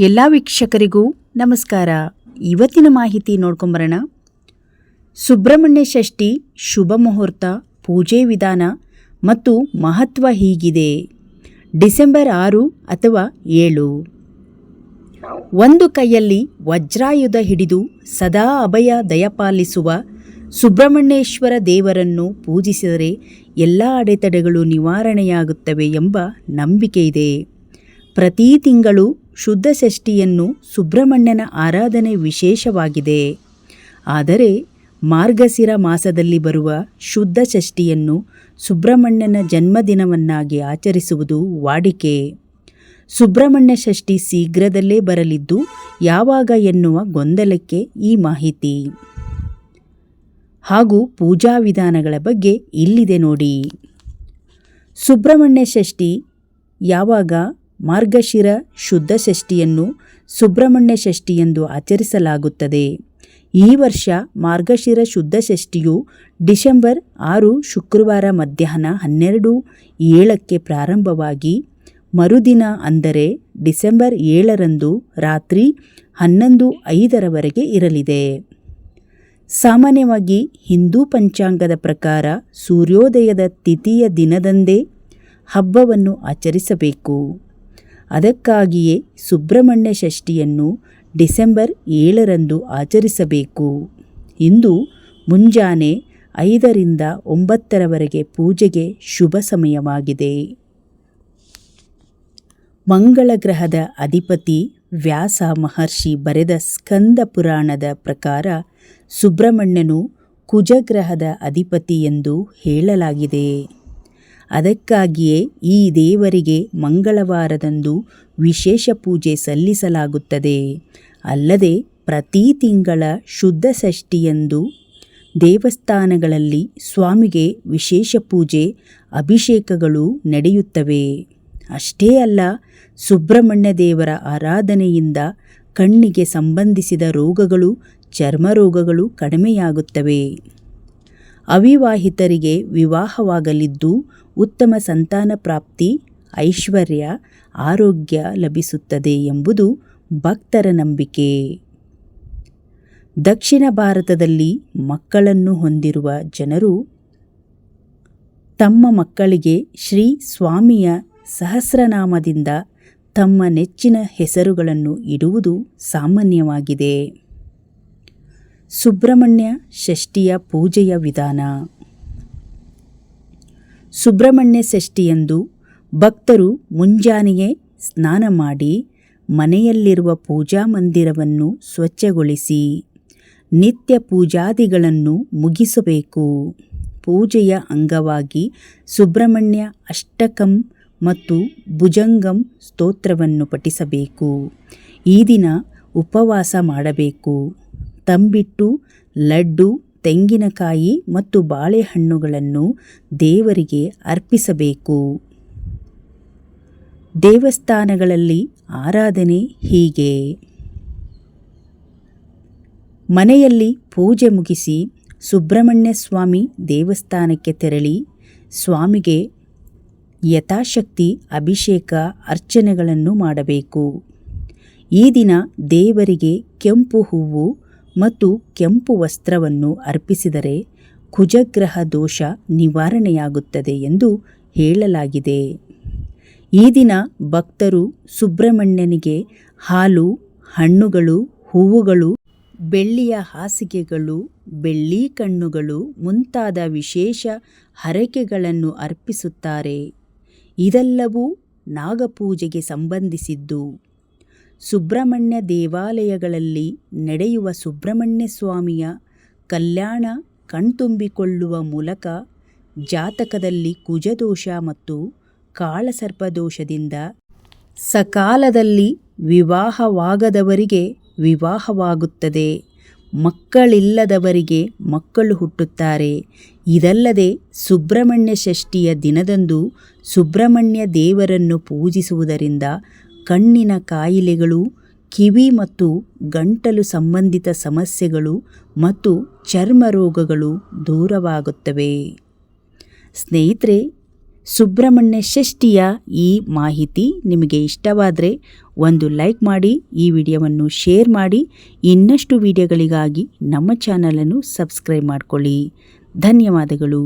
ಎಲ್ಲ ವೀಕ್ಷಕರಿಗೂ ನಮಸ್ಕಾರ. ಇವತ್ತಿನ ಮಾಹಿತಿ ನೋಡ್ಕೊಂಬರೋಣ. ಸುಬ್ರಹ್ಮಣ್ಯ ಷಷ್ಠಿ ಶುಭ ಮುಹೂರ್ತ, ಪೂಜೆ ವಿಧಾನ ಮತ್ತು ಮಹತ್ವ ಹೀಗಿದೆ. ಡಿಸೆಂಬರ್ ಆರು ಅಥವಾ ಏಳು. ಒಂದು ಕೈಯಲ್ಲಿ ವಜ್ರಾಯುಧ ಹಿಡಿದು ಸದಾ ಅಭಯ ದಯಪಾಲಿಸುವ ಸುಬ್ರಹ್ಮಣ್ಯೇಶ್ವರ ದೇವರನ್ನು ಪೂಜಿಸಿದರೆ ಎಲ್ಲ ಅಡೆತಡೆಗಳು ನಿವಾರಣೆಯಾಗುತ್ತವೆ ಎಂಬ ನಂಬಿಕೆ ಇದೆ. ಪ್ರತಿ ತಿಂಗಳು ಶುದ್ಧ ಷಷ್ಠಿಯನ್ನು ಸುಬ್ರಹ್ಮಣ್ಯನ ಆರಾಧನೆ ವಿಶೇಷವಾಗಿದೆ. ಆದರೆ ಮಾರ್ಗಸಿರ ಮಾಸದಲ್ಲಿ ಬರುವ ಶುದ್ಧ ಷಷ್ಠಿಯನ್ನು ಸುಬ್ರಹ್ಮಣ್ಯನ ಜನ್ಮದಿನವನ್ನಾಗಿ ಆಚರಿಸುವುದು ವಾಡಿಕೆ. ಸುಬ್ರಹ್ಮಣ್ಯ ಷಷ್ಠಿ ಶೀಘ್ರದಲ್ಲೇ ಬರಲಿದ್ದು ಯಾವಾಗ ಎನ್ನುವ ಗೊಂದಲಕ್ಕೆ ಈ ಮಾಹಿತಿ. ಹಾಗೂ ಪೂಜಾ ವಿಧಾನಗಳ ಬಗ್ಗೆ ಇಲ್ಲಿದೆ ನೋಡಿ. ಸುಬ್ರಹ್ಮಣ್ಯ ಷಷ್ಠಿ ಯಾವಾಗ ಮಾರ್ಗಶಿರ ಶುದ್ಧ ಷಷ್ಠಿಯನ್ನು ಸುಬ್ರಹ್ಮಣ್ಯ ಷಷ್ಠಿ ಎಂದು ಆಚರಿಸಲಾಗುತ್ತದೆ. ಈ ವರ್ಷ ಮಾರ್ಗಶಿರ ಶುದ್ಧ ಷಷ್ಠಿಯು ಡಿಸೆಂಬರ್ ಆರು ಶುಕ್ರವಾರ ಮಧ್ಯಾಹ್ನ ಹನ್ನೆರಡು ಏಳಕ್ಕೆ ಪ್ರಾರಂಭವಾಗಿ ಮರುದಿನ ಅಂದರೆ ಡಿಸೆಂಬರ್ ಏಳರಂದು ರಾತ್ರಿ ಹನ್ನೊಂದು ಐದರವರೆಗೆ ಇರಲಿದೆ. ಸಾಮಾನ್ಯವಾಗಿ ಹಿಂದೂ ಪಂಚಾಂಗದ ಪ್ರಕಾರ ಸೂರ್ಯೋದಯದ ತಿಥಿಯ ದಿನದಂದೇ ಹಬ್ಬವನ್ನು ಆಚರಿಸಬೇಕು. ಅದಕ್ಕಾಗಿಯೇ ಸುಬ್ರಹ್ಮಣ್ಯ ಷಷ್ಠಿಯನ್ನು ಡಿಸೆಂಬರ್ ಏಳರಂದು ಆಚರಿಸಬೇಕು. ಇಂದು ಮುಂಜಾನೆ ಐದರಿಂದ ಒಂಬತ್ತರವರೆಗೆ ಪೂಜೆಗೆ ಶುಭ ಸಮಯವಾಗಿದೆ. ಮಂಗಳ ಗ್ರಹದ ಅಧಿಪತಿ ವ್ಯಾಸ ಮಹರ್ಷಿ ಬರೆದ ಸ್ಕಂದ ಪುರಾಣದ ಪ್ರಕಾರ ಸುಬ್ರಹ್ಮಣ್ಯನು ಕುಜಗ್ರಹದ ಅಧಿಪತಿ ಎಂದು ಹೇಳಲಾಗಿದೆ. ಅದಕ್ಕಾಗಿಯೇ ಈ ದೇವರಿಗೆ ಮಂಗಳವಾರದಂದು ವಿಶೇಷ ಪೂಜೆ ಸಲ್ಲಿಸಲಾಗುತ್ತದೆ. ಅಲ್ಲದೆ ಪ್ರತಿ ತಿಂಗಳ ಶುದ್ಧ ಷಷ್ಠಿಯಂದು ದೇವಸ್ಥಾನಗಳಲ್ಲಿ ಸ್ವಾಮಿಗೆ ವಿಶೇಷ ಪೂಜೆ, ಅಭಿಷೇಕಗಳು ನಡೆಯುತ್ತವೆ. ಅಷ್ಟೇ ಅಲ್ಲ, ಸುಬ್ರಹ್ಮಣ್ಯ ದೇವರ ಆರಾಧನೆಯಿಂದ ಕಣ್ಣಿಗೆ ಸಂಬಂಧಿಸಿದ ರೋಗಗಳು, ಚರ್ಮ ರೋಗಗಳು ಕಡಿಮೆಯಾಗುತ್ತವೆ. ಅವಿವಾಹಿತರಿಗೆ ವಿವಾಹವಾಗಲಿದ್ದು ಉತ್ತಮ ಸಂತಾನ ಪ್ರಾಪ್ತಿ, ಐಶ್ವರ್ಯ, ಆರೋಗ್ಯ ಲಭಿಸುತ್ತದೆ ಎಂಬುದು ಭಕ್ತರ ನಂಬಿಕೆ. ದಕ್ಷಿಣ ಭಾರತದಲ್ಲಿ ಮಕ್ಕಳನ್ನು ಹೊಂದಿರುವ ಜನರು ತಮ್ಮ ಮಕ್ಕಳಿಗೆ ಶ್ರೀ ಸ್ವಾಮಿಯ ಸಹಸ್ರನಾಮದಿಂದ ತಮ್ಮ ನೆಚ್ಚಿನ ಹೆಸರುಗಳನ್ನು ಇಡುವುದು ಸಾಮಾನ್ಯವಾಗಿದೆ. ಸುಬ್ರಹ್ಮಣ್ಯ ಷಷ್ಠಿಯ ಪೂಜೆಯ ವಿಧಾನ. ಸುಬ್ರಹ್ಮಣ್ಯ ಷಷ್ಠಿಯಂದು ಭಕ್ತರು ಮುಂಜಾನೆಯೇ ಸ್ನಾನ ಮಾಡಿ ಮನೆಯಲ್ಲಿರುವ ಪೂಜಾ ಮಂದಿರವನ್ನು ಸ್ವಚ್ಛಗೊಳಿಸಿ ನಿತ್ಯ ಪೂಜಾದಿಗಳನ್ನು ಮುಗಿಸಬೇಕು. ಪೂಜೆಯ ಅಂಗವಾಗಿ ಸುಬ್ರಹ್ಮಣ್ಯ ಅಷ್ಟಕಂ ಮತ್ತು ಭುಜಂಗಂ ಸ್ತೋತ್ರವನ್ನು ಪಠಿಸಬೇಕು. ಈ ದಿನ ಉಪವಾಸ ಮಾಡಬೇಕು. ತಂಬಿಟ್ಟು, ಲಡ್ಡು, ತೆಂಗಿನಕಾಯಿ ಮತ್ತು ಬಾಳೆಹಣ್ಣುಗಳನ್ನು ದೇವರಿಗೆ ಅರ್ಪಿಸಬೇಕು. ದೇವಸ್ಥಾನಗಳಲ್ಲಿ ಆರಾಧನೆ ಹೀಗೆ. ಮನೆಯಲ್ಲಿ ಪೂಜೆ ಮುಗಿಸಿ ಸುಬ್ರಹ್ಮಣ್ಯ ಸ್ವಾಮಿ ದೇವಸ್ಥಾನಕ್ಕೆ ತೆರಳಿ ಸ್ವಾಮಿಗೆ ಯಥಾಶಕ್ತಿ ಅಭಿಷೇಕ ಅರ್ಚನೆಗಳನ್ನು ಮಾಡಬೇಕು. ಈ ದಿನ ದೇವರಿಗೆ ಕೆಂಪು ಹೂವು ಮತ್ತು ಕೆಂಪು ವಸ್ತ್ರವನ್ನು ಅರ್ಪಿಸಿದರೆ ಕುಜಗ್ರಹ ದೋಷ ನಿವಾರಣೆಯಾಗುತ್ತದೆ ಎಂದು ಹೇಳಲಾಗಿದೆ. ಈ ದಿನ ಭಕ್ತರು ಸುಬ್ರಹ್ಮಣ್ಯನಿಗೆ ಹಾಲು, ಹಣ್ಣುಗಳು, ಹೂವುಗಳು, ಬೆಳ್ಳಿಯ ಹಾಸಿಗೆಗಳು, ಬೆಳ್ಳಿ ಕಣ್ಣುಗಳು ಮುಂತಾದ ವಿಶೇಷ ಹರಕೆಗಳನ್ನು ಅರ್ಪಿಸುತ್ತಾರೆ. ಇದೆಲ್ಲವೂ ನಾಗಪೂಜೆಗೆ ಸಂಬಂಧಿಸಿದ್ದು. ಸುಬ್ರಹ್ಮಣ್ಯ ದೇವಾಲಯಗಳಲ್ಲಿ ನಡೆಯುವ ಸುಬ್ರಹ್ಮಣ್ಯ ಸ್ವಾಮಿಯ ಕಲ್ಯಾಣ ಕಣ್ತುಂಬಿಕೊಳ್ಳುವ ಮೂಲಕ ಜಾತಕದಲ್ಲಿ ಕುಜದೋಷ ಮತ್ತು ಕಾಳಸರ್ಪದೋಷದಿಂದ ಸಕಾಲದಲ್ಲಿ ವಿವಾಹವಾಗದವರಿಗೆ ವಿವಾಹವಾಗುತ್ತದೆ. ಮಕ್ಕಳಿಲ್ಲದವರಿಗೆ ಮಕ್ಕಳು ಹುಟ್ಟುತ್ತಾರೆ. ಇದಲ್ಲದೆ ಸುಬ್ರಹ್ಮಣ್ಯ ಷಷ್ಠಿಯ ದಿನದಂದು ಸುಬ್ರಹ್ಮಣ್ಯ ದೇವರನ್ನು ಪೂಜಿಸುವುದರಿಂದ ಕಣ್ಣಿನ ಕಾಯಿಲೆಗಳು, ಕಿವಿ ಮತ್ತು ಗಂಟಲು ಸಂಬಂಧಿತ ಸಮಸ್ಯೆಗಳು ಮತ್ತು ಚರ್ಮ ರೋಗಗಳು ದೂರವಾಗುತ್ತವೆ. ಸ್ನೇಹಿತರೆ, ಸುಬ್ರಹ್ಮಣ್ಯ ಷಷ್ಠಿಯ ಈ ಮಾಹಿತಿ ನಿಮಗೆ ಇಷ್ಟವಾದರೆ ಒಂದು ಲೈಕ್ ಮಾಡಿ, ಈ ವಿಡಿಯೋವನ್ನು ಶೇರ್ ಮಾಡಿ, ಇನ್ನಷ್ಟು ವಿಡಿಯೋಗಳಿಗಾಗಿ ನಮ್ಮ ಚಾನಲನ್ನು ಸಬ್ಸ್ಕ್ರೈಬ್ ಮಾಡಿಕೊಳ್ಳಿ. ಧನ್ಯವಾದಗಳು.